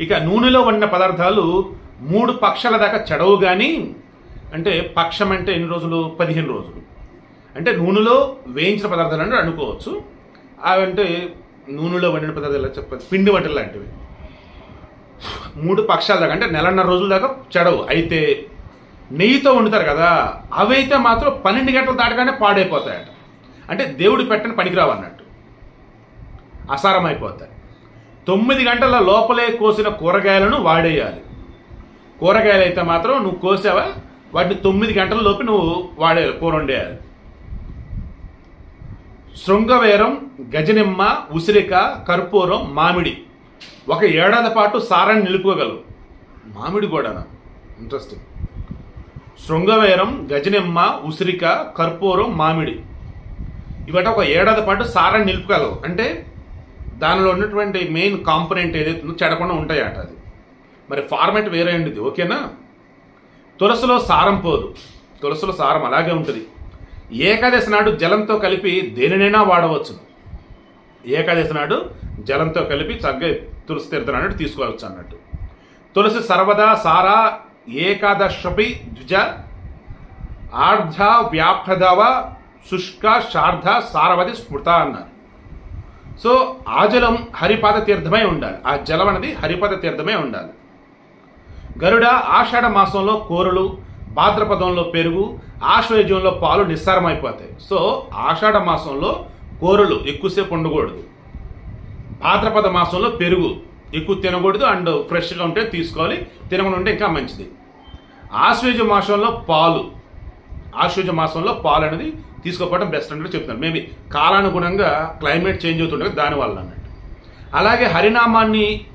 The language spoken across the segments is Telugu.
ఇక నూనెలో వండిన పదార్థాలు మూడు పక్షాల దాకా చెడవు కానీ అంటే పక్షం అంటే ఎన్ని రోజులు? పదిహేను రోజులు. అంటే నూనెలో వేయించిన పదార్థాలు అంటే అనుకోవచ్చు. అవంటే నూనెలో వండిన పదార్థాలు చెప్పాలి పిండి వంటలు లాంటివి. మూడు పక్షాల దాకా అంటే నెలన్నర రోజుల దాకా చెడవు. అయితే నెయ్యితో వండుతారు కదా అవైతే మాత్రం పన్నెండు గంటలు దాటగానే పాడైపోతాయట. అంటే దేవుడు పెట్టని పనికిరావు అన్నట్టు. అసారం అయిపోతాయి తొమ్మిది గంటల లోపలే కోసిన కూరగాయలను వాడేయాలి. కూరగాయలు అయితే మాత్రం నువ్వు కోసావా? వాటిని తొమ్మిది గంటల లోపు నువ్వు వాడేయాలి కూర వండేయాలి శృంగవేరం గజనిమ్మ ఉసిరిక కర్పూరం మామిడి. ఒక ఏడాది పాటు సారాన్ని నిలుపుకోగలవు. మామిడి కూడానా? ఇంట్రెస్టింగ్ శృంగవేరం గజనిమ్మ ఉసిరిక కర్పూరం మామిడి. ఇవట ఒక ఏడాది పాటు సారాన్ని నిలుపుకోగలవు. అంటే దానిలో ఉన్నటువంటి మెయిన్ కాంపనెంట్ ఏదైతే ఉందో చెడకుండా ఉంటాయట అది. మరి ఫార్మెట్ వేరే ఉండేది ఓకేనా? తులసిలో సారం పోదు. తులసిలో సారం అలాగే ఉంటుంది. ఏకాదశి నాడు జలంతో కలిపి దేనినైనా వాడవచ్చు. ఏకాదశి నాడు జలంతో కలిపి చక్కగా తులసి తీర్థం అన్నట్టు తీసుకోవచ్చు అన్నట్టు. తులసి సర్వదా సారా ఏకాదశపి ద్విజ ఆర్ధ వ్యాప్రదవ శుష్క శార్ధ సారవతి స్మృత అన్నారు. సో ఆ జలం హరిపాద తీర్థమై ఉండాలి. ఆ జలం అనేది హరిపాద తీర్థమై ఉండాలి. గరుడ ఆషాఢ మాసంలో కూరలు భాద్రపదంలో పెరుగు ఆశ్వయుజంలో పాలు నిస్సారమైపోతాయి. సో ఆషాఢ మాసంలో కూరలు ఎక్కువసేపు ఉండకూడదు. భాద్రపద మాసంలో పెరుగు ఎక్కువ తినకూడదు. అండ్ ఫ్రెష్గా ఉంటే తీసుకోవాలి. తినకుండా ఉంటే ఇంకా మంచిది. ఆశ్వయుజ మాసంలో పాలు ఆశ్వజ మాసంలో పాలు అనేది తీసుకోకపోవడం బెస్ట్ అంటే చెప్తాను మేబీ కాలానుగుణంగా క్లైమేట్ చేంజ్ అవుతుంటుంది దానివల్ల అన్నట్టు. అలాగే హరినామాన్ని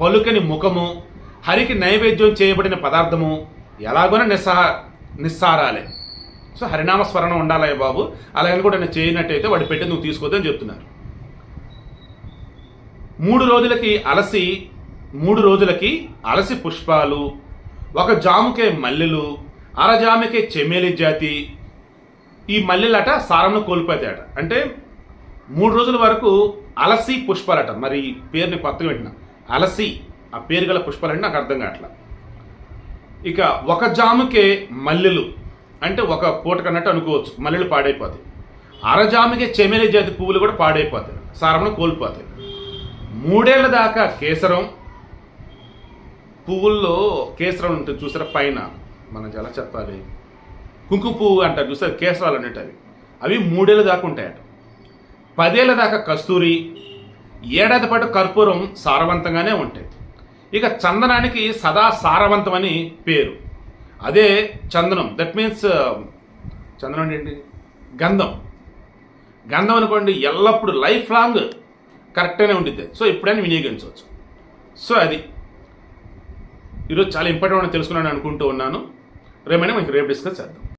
పలుకని ముఖము హరికి నైవేద్యం చేయబడిన పదార్థము ఎలాగోనే నిస్సహ నిస్సారాలే. సో హరినామ స్మరణ ఉండాలి బాబు? అలాగని కూడా నేను చేయనట్టయితే వాడు పెట్టి నువ్వు తీసుకోవద్దని చెప్తున్నారు. మూడు రోజులకి అలసి మూడు రోజులకి అలసి పుష్పాలు ఒక జాముకే మల్లెలు అరజాముకే చెమేలి జాతి ఈ మల్లెలట సారంను కోల్పోతాయట. అంటే మూడు రోజుల వరకు అలసి పుష్పాలట. మరి పేరుని కొత్తగా పెట్టిన. అలసి ఆ పేరు గల పుష్పాలంటే నాకు అర్థం కావట్లా. ఇక ఒక జాముకే మల్లెలు. అంటే ఒక పూట కన్నట్టు అనుకోవచ్చు. మల్లెలు పాడైపోతాయి. అరజాముకే చెమేలి జాతి పువ్వులు కూడా పాడైపోతాయి. సారమును కోల్పోతాయి. మూడేళ్ళ దాకా కేసరం పువ్వుల్లో కేసరం ఉంటుంది చూసారా పైన. మనం ఎలా చెప్పాలి? కుంకుమ పువ్వు అంటారు చూస్తే కేసరాలు అనేవి అవి. అవి మూడేళ్ళ దాకా ఉంటాయట. పదేళ్ళ దాకా కస్తూరి ఏడాది పాటు కర్పూరం సారవంతంగానే ఉంటాయి. ఇక చందనానికి సదా సారవంతమని పేరు. అదే చందనం. దట్ మీన్స్ uh, చందనం ఏంటి? గంధం. గంధం అనుకోండి ఎల్లప్పుడూ లైఫ్ లాంగ్ కరెక్ట్గానే ఉండిద్ది. సో ఎప్పుడైనా వినియోగించవచ్చు. సో అది ఈరోజు చాలా ఇంపార్టెంట్ అని తెలుసుకున్నాను అనుకుంటూ ఉన్నాను. రేమైనా మనకి రేపు డిస్కస్ చేద్దాం.